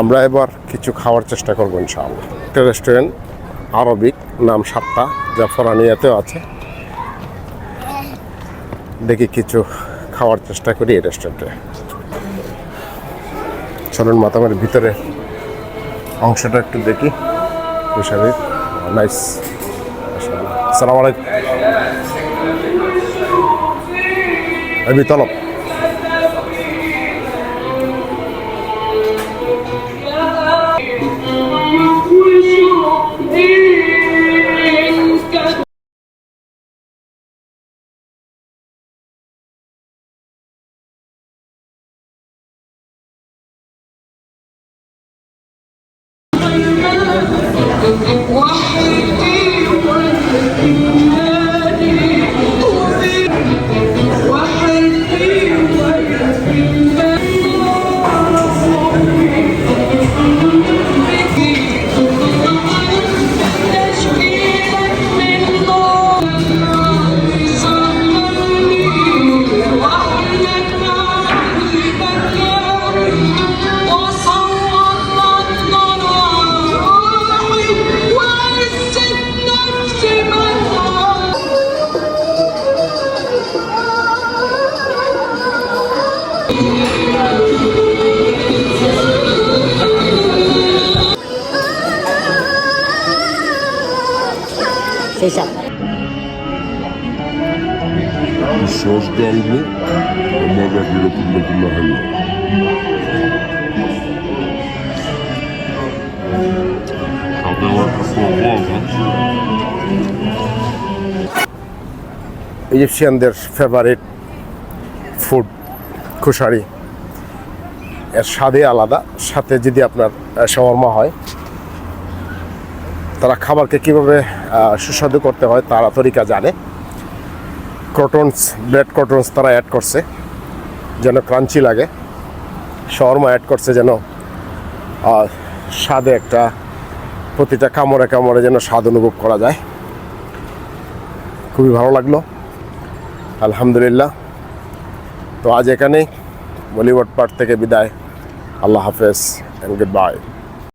আমরা এবার কিছু খাওয়ার চেষ্টা করব ইনশাআল্লাহ। একটা রেস্টুরেন্ট আরবিক, নাম সাতটা, যা ফরানিয়াতেও আছে। দেখি কিছু খাওয়ার চেষ্টা করি এই রেস্টুরেন্টে চলুন মাতামের ভিতরে অংশটা একটু দেখি। বিশালের নাইস আসসালামু আলাইকুম। আমি তলব وحيدي وحيدي প্রবল আছে। ইজিপশিয়ানদের ফেভারিট ফুড খুশারি এর স্বাদে আলাদা সাথে যদি আপনার শওয়ারমা হয় তারা খাবারকে কীভাবে সুস্বাদু করতে হয় তারা তরিকা জানে। ক্রটনস ব্রেড ক্রটনস তারা অ্যাড করছে, যেন ক্রাঞ্চি লাগে। শর্মা অ্যাড করছে যেন স্বাদে একটা, প্রতিটা কামড়ে কামড়ে যেন স্বাদ অনুভব করা যায়। খুবই ভালো লাগল। আলহামদুলিল্লাহ। তো আজ এখানেই। বলিউড পার্ট থেকে বিদায়। আল্লাহ হাফেজ অ্যান্ড গুড বাই